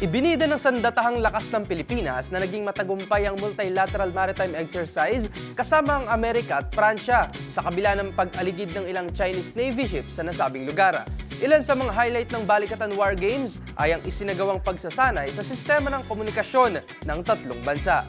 Ibinida ng sandatahang lakas ng Pilipinas na naging matagumpay ang multilateral maritime exercise kasama ang Amerika at Pransya sa kabila ng pag-aligid ng ilang Chinese Navy ships sa nasabing lugar. Ilan sa mga highlight ng Balikatan War Games ay ang isinagawang pagsasanay sa sistema ng komunikasyon ng tatlong bansa.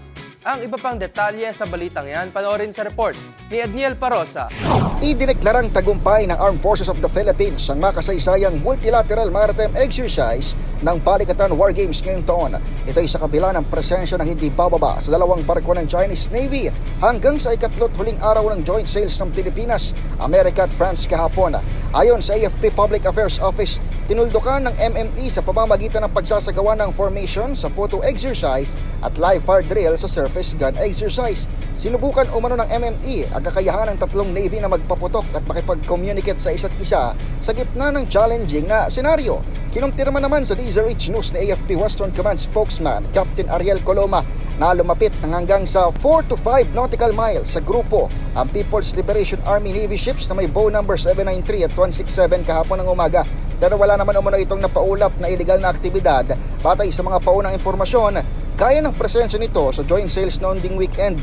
Ang iba pang detalye sa balitang yan, panoorin sa report ni Edniel Parosa. Idineklarang tagumpay ng Armed Forces of the Philippines ang makasaysayang multilateral maritime exercise ng Balikatan War Games ngayong taon. Ito ay sa kabila ng presensya ng hindi bababa sa dalawang barko ng Chinese Navy hanggang sa ikatlot huling araw ng joint sales ng Pilipinas, Amerika at France kahapon. Ayon sa AFP Public Affairs Office, tinuldukan ng MME sa pamamagitan ng pagsasagawa ng formation sa photo exercise at live fire drill sa surface gun exercise. Sinubukan umano ng MME ang kakayahan ng tatlong Navy na magpaputok at makipag-communicate sa isa't isa sa gitna ng challenging na senaryo. Kinumpirma naman sa DZRH News ni AFP Western Command spokesman Captain Ariel Coloma na lumapit ng hanggang sa 4 to 5 nautical miles sa grupo ang People's Liberation Army Navy ships na may bow number 793 at 167 kahapon ng umaga. Pero wala naman umano itong napaulap na illegal na aktibidad batay sa mga paunang impormasyon kaya ng presensya nito sa joint sales noon ding weekend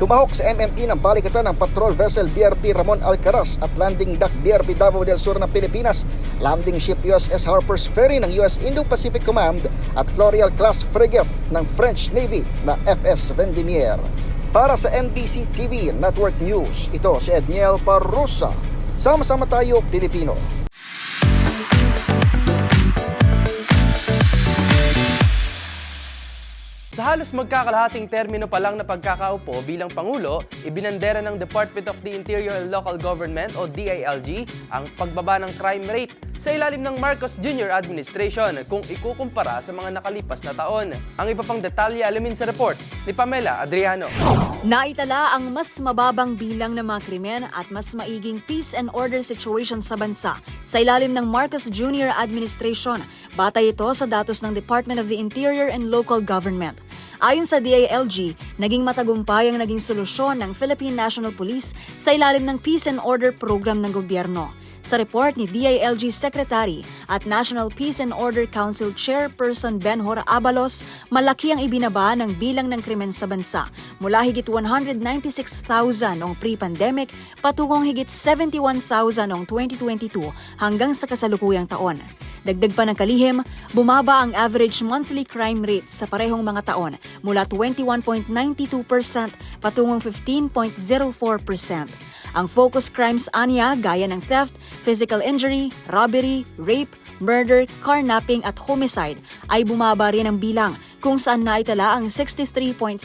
Tumahok sa MME ng balikatan ng patrol vessel BRP Ramon Alcaraz at landing dock BRP Davao del Sur ng Pilipinas, landing ship USS Harper's Ferry ng US Indo-Pacific Command at Florial class frigate ng French Navy na FS Vendimier. Para sa NBC TV Network News, ito si Edniel Parrosa. Sama-sama tayo, Pilipino. Sa halos magkakalahating termino pa lang na pagkakaupo bilang Pangulo, ibinandera ng Department of the Interior and Local Government o DILG ang pagbaba ng crime rate sa ilalim ng Marcos Jr. administration kung ikukumpara sa mga nakalipas na taon. Ang iba pang detalye alamin sa report ni Pamela Adriano. Naitala ang mas mababang bilang ng mga krimen at mas maiging peace and order situation sa bansa sa ilalim ng Marcos Jr. administration. Batay ito sa datos ng Department of the Interior and Local Government. Ayon sa DILG, naging matagumpay ang naging solusyon ng Philippine National Police sa ilalim ng Peace and Order program ng gobyerno. Sa report ni DILG Secretary at National Peace and Order Council Chairperson Benhor Abalos, malaki ang ibinaba ng bilang ng krimen sa bansa mula higit 196,000 noong pre-pandemic patungong higit 71,000 noong 2022 hanggang sa kasalukuyang taon. Dagdag pa ng kalihim, bumaba ang average monthly crime rate sa parehong mga taon mula 21.92% patungong 15.04%. Ang focus crimes anya gaya ng theft, physical injury, robbery, rape, murder, carnapping at homicide ay bumaba rin ang bilang kung saan naitala ang 63.79%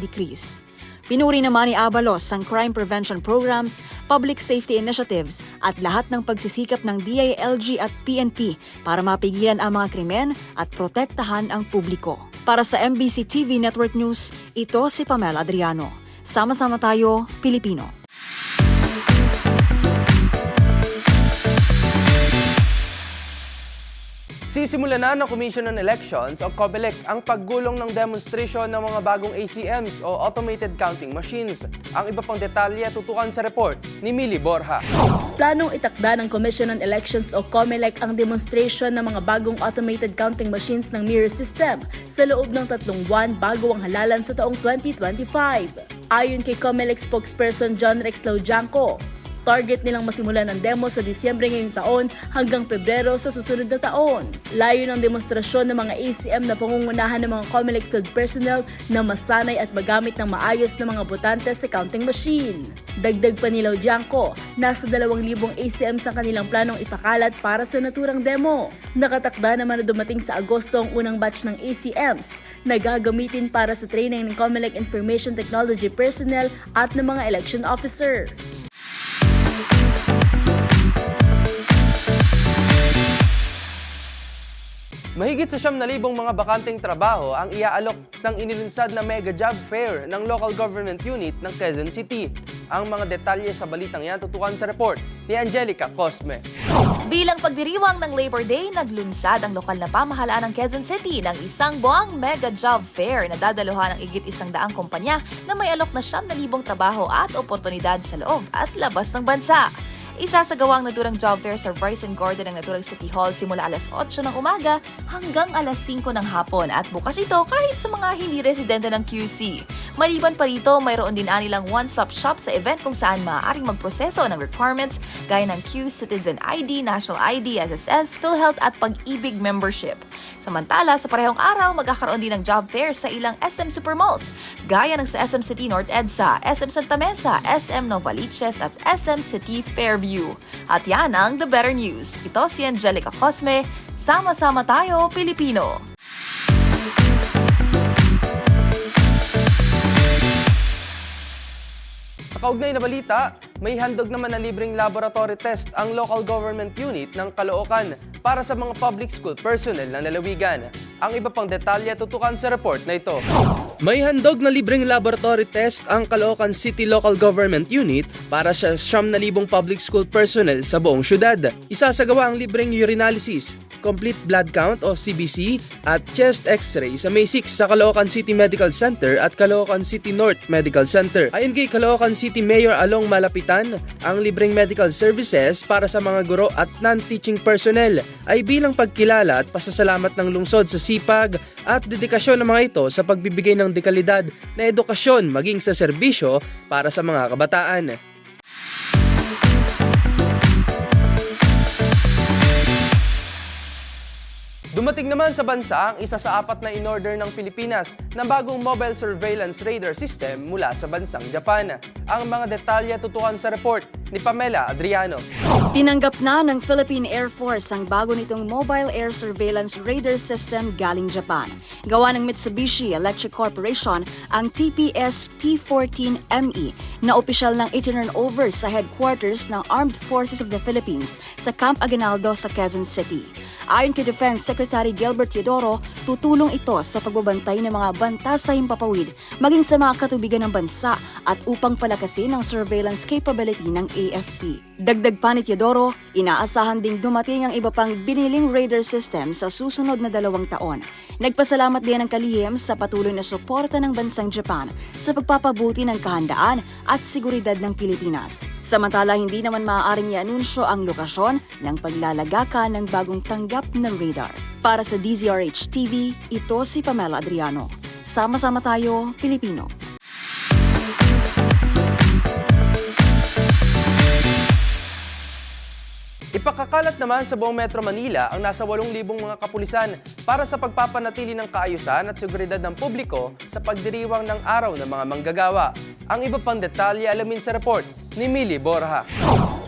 decrease. Pinuri naman ni Abalos ang crime prevention programs, public safety initiatives at lahat ng pagsisikap ng DILG at PNP para mapigilan ang mga krimen at protektahan ang publiko. Para sa MBC TV Network News, ito si Pamela Adriano. Sama-sama tayo, Pilipino. Sisimula na ng Commission on Elections o COMELEC ang paggulong ng demonstration ng mga bagong ACMs o Automated Counting Machines. Ang iba pang detalye tutukan sa report ni Mili Borja. Planong itakda ng Commission on Elections o COMELEC ang demonstration ng mga bagong automated counting machines ng mirror system sa loob ng tatlong buwan bago ang halalan sa taong 2025. Ayon kay COMELEC spokesperson John Rex Laujanco, Target nilang masimulan ang demo sa Disyembre ngayong taon hanggang Pebrero sa susunod na taon. Layo ng demonstrasyon ng mga ACM na pangungunahan ng mga COMELEC field personnel na masanay at magamit ng maayos ng mga botante sa counting machine. Dagdag pa ni Laujanco, nasa 2,000 ACMs ang kanilang planong ipakalat para sa naturang demo. Nakatakda naman na dumating sa Agosto ang unang batch ng ACMs na gagamitin para sa training ng COMELEC Information Technology personnel at ng mga election officer. Mahigit sa siyam na libong mga bakanteng trabaho ang iaalok ng inilunsad na Mega Job Fair ng Local Government Unit ng Quezon City. Ang mga detalye sa balitang yan tutukan sa report ni Angelica Cosme. Bilang pagdiriwang ng Labor Day, naglunsad ang lokal na pamahalaan ng Quezon City ng isang buwang mega job fair na dadaluhan ng igit isang daang kumpanya na may alok na siyam na libong trabaho at oportunidad sa loob at labas ng bansa. Isa sa gawang naturang job fair sa Bryson Garden ng naturang City Hall simula alas 8 ng umaga hanggang alas 5 ng hapon at bukas ito kahit sa mga hindi residente ng QC. Maliban pa rito, mayroon din anilang one-stop shop sa event kung saan maaaring magproseso ng requirements gaya ng Q Citizen ID, National ID, SSS, PhilHealth at Pag-ibig membership. Samantala, sa parehong araw, magkakaroon din ng job fair sa ilang SM Supermalls, gaya ng sa SM City North EDSA, SM Santa Mesa, SM Novaliches at SM City Fairview. At yan ang The Better News. Ito si Angelica Cosme. Sama-sama tayo, Pilipino! Sa kaugnay na balita, may handog naman na libreng laboratory test ang local government unit ng Caloocan para sa mga public school personnel ng lalawigan. Ang iba pang detalye tutukan sa report na ito. May handog na libreng laboratory test ang Caloocan City Local Government Unit para sa 9,000 public school personnel sa buong syudad. Isasagawa ang libreng urinalysis, complete blood count o CBC at chest x-ray sa May 6 sa Caloocan City Medical Center at Caloocan City North Medical Center. Ayon kay Caloocan City Mayor Along Malapitan, ang libreng medical services para sa mga guro at non-teaching personnel ay bilang pagkilala at pasasalamat ng lungsod sa sipag at dedikasyon ng mga ito sa pagbibigay ng dekalidad na edukasyon maging sa serbisyo para sa mga kabataan. Dumating naman sa bansa ang isa sa apat na in-order ng Pilipinas na bagong mobile surveillance radar system mula sa bansang Japan. Ang mga detalye tutukan sa report ni Pamela Adriano. Tinanggap na ng Philippine Air Force ang bago nitong Mobile Air Surveillance Radar System galing Japan. Gawa ng Mitsubishi Electric Corporation ang TPS P14ME E na opisyal ng itinurn over sa headquarters ng Armed Forces of the Philippines sa Camp Aguinaldo sa Quezon City. Ayon kay Defense Secretary Gilbert Teodoro, tutulong ito sa pagbabantay ng mga banta sa himpapawid maging sa mga katubigan ng bansa at upang palakasin ang surveillance capability ng AFP. Dagdag pa ni Teodoro, inaasahan ding dumating ang iba pang biniling radar system sa susunod na dalawang taon. Nagpasalamat din ang kalihim sa patuloy na suporta ng bansang Japan sa pagpapabuti ng kahandaan at seguridad ng Pilipinas. Samantala, hindi naman maaaring i-anunsyo ang lokasyon ng paglalagakan ng bagong tanggap ng radar. Para sa DZRH TV, ito si Pamela Adriano. Sama-sama tayo, Pilipino. Ipakakalat naman sa buong Metro Manila ang nasa 8,000 mga kapulisan para sa pagpapanatili ng kaayusan at seguridad ng publiko sa pagdiriwang ng araw ng mga manggagawa. Ang iba pang detalye alamin sa report ni Mili Borja.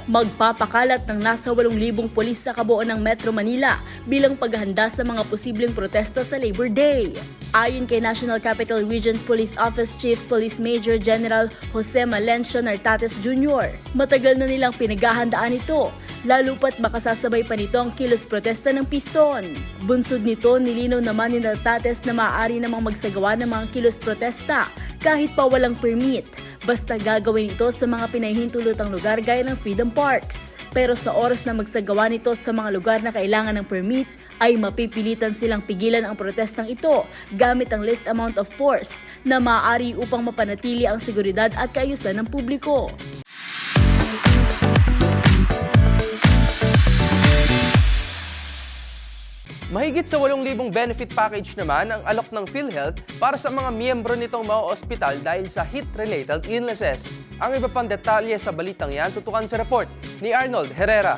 Magpapakalat ng nasa 8,000 pulis sa kabuuan ng Metro Manila bilang paghahanda sa mga posibleng protesta sa Labor Day. Ayon kay National Capital Region Police Office Chief Police Major General Jose Malencio Nartates Jr., matagal na nilang pinaghahandaan ito lalo pat makasasabay pa nito ang kilos protesta ng piston. Bunsod nito, nilinaw naman ni Nartates na maaari namang magsagawa ng mga kilos protesta kahit pa walang permit Basta gagawin ito sa mga pinahihintulutang lugar gaya ng Freedom Parks. Pero sa oras na magsagawa nito sa mga lugar na kailangan ng permit, ay mapipilitan silang pigilan ang protestang ito gamit ang least amount of force na maaari upang mapanatili ang seguridad at kaayusan ng publiko. Mahigit sa 8,000 benefit package naman ang alok ng PhilHealth para sa mga miyembro nitong mga ospital dahil sa heat-related illnesses. Ang iba pang detalye sa balitang yan tutukan sa report ni Arnold Herrera.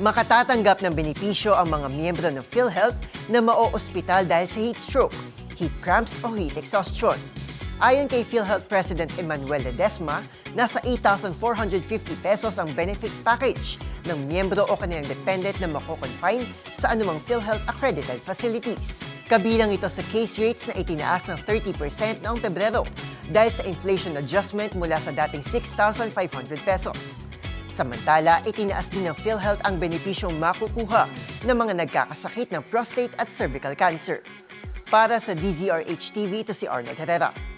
Makatatanggap ng benepisyo ang mga miyembro ng PhilHealth na mao-ospital dahil sa heat stroke, heat cramps o heat exhaustion. Ayon kay PhilHealth President Emmanuel Ledesma, nasa 8,450 pesos ang benefit package ng miyembro o kanilang dependent na mako-confine sa anumang PhilHealth accredited facilities. Kabilang ito sa case rates na itinaas ng 30% noong Pebrero dahil sa inflation adjustment mula sa dating 6,500 pesos. Samantala, itinaas din ng PhilHealth ang benepisyong makukuha ng mga nagkakasakit ng prostate at cervical cancer. Para sa DZRH TV, ito si Arnold Herrera.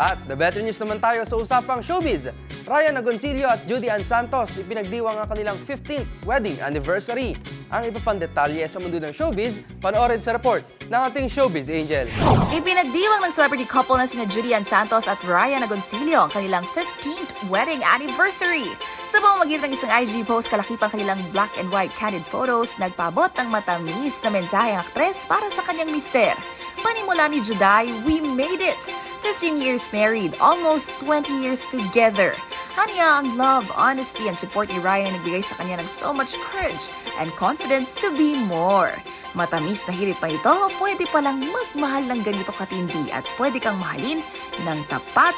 At the better news naman tayo sa usapang showbiz. Ryan Agoncillo at Judy Ann Santos ipinagdiwang ang kanilang 15th wedding anniversary. Ang iba pang detalye sa mundo ng showbiz, panoorin sa report ng ating showbiz angel. Ipinagdiwang ng celebrity couple na sina Julian Santos at Ryan Agoncillo ang kanilang 15th wedding anniversary. Sa pamamagitan ng isang IG post, kalakip ang kanilang black and white candid photos, nagpabot ng matamis na mensahe ang aktres para sa kanyang mister. Panimula ni Juday, we made it! 15 years married, almost 20 years together. Hanya ang love, honesty, and support ni Ryan ay nagbigay sa kanya ng so much courage and confidence to be more. Matamis na hirit pa ito, pwede palang magmahal ng ganito katindi at pwede kang mahalin ng tapat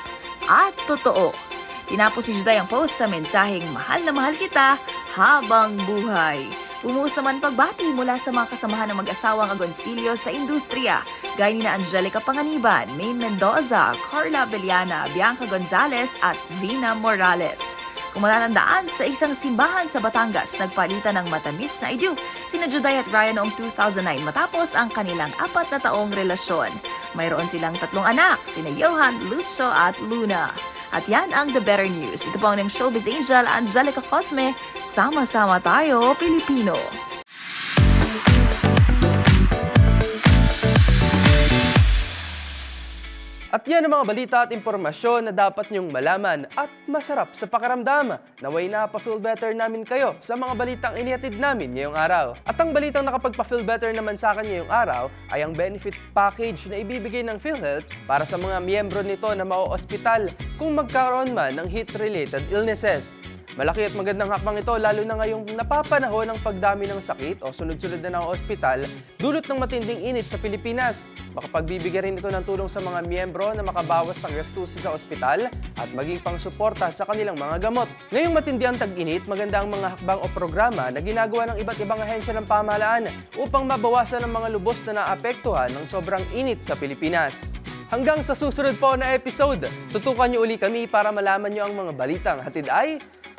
at totoo. Tinapos si Juday ang post sa mensaheng mahal na mahal kita habang buhay. Bumuhos naman pagbati mula sa mga kasamahan ng mag-asawang Agoncillo sa industriya, gaya ni na Angelica Panganiban, Maine Mendoza, Carla Beliana, Bianca Gonzalez at Vina Morales. Kung sa isang simbahan sa Batangas, nagpalitan ng matamis na idyw sina Juday at Ryan noong 2009 matapos ang kanilang apat na taong relasyon. Mayroon silang tatlong anak, sina Johan, Lucio at Luna. At yan ang The Better News. Ito po ang ng showbiz angel, Angelica Cosme. Sama-sama tayo, Pilipino. At yan ang mga balita at impormasyon na dapat niyong malaman at masarap sa pakiramdam. Naway na pa-feel better namin kayo sa mga balitang inihatid namin ngayong araw. At ang balitang nakapagpa-feel better naman sa akin ngayong araw ay ang benefit package na ibibigay ng PhilHealth para sa mga miyembro nito na mau-ospital kung magkaroon man ng heat-related illnesses. Malaki at magandang hakbang ito lalo na ngayong napapanahon ng pagdami ng sakit o sunod-sunod na ng ospital dulot ng matinding init sa Pilipinas. Makapagbibigay rin ito ng tulong sa mga miyembro na makabawas sa gastusin sa ospital at maging pangsuporta sa kanilang mga gamot. Ngayong matindi ang tag-init, maganda ang mga hakbang o programa na ginagawa ng iba't ibang ahensya ng pamahalaan upang mabawasan ang mga lubos na naapektuhan ng sobrang init sa Pilipinas. Hanggang sa susunod po na episode, tutukan niyo uli kami para malaman niyo ang mga balitang hatid ay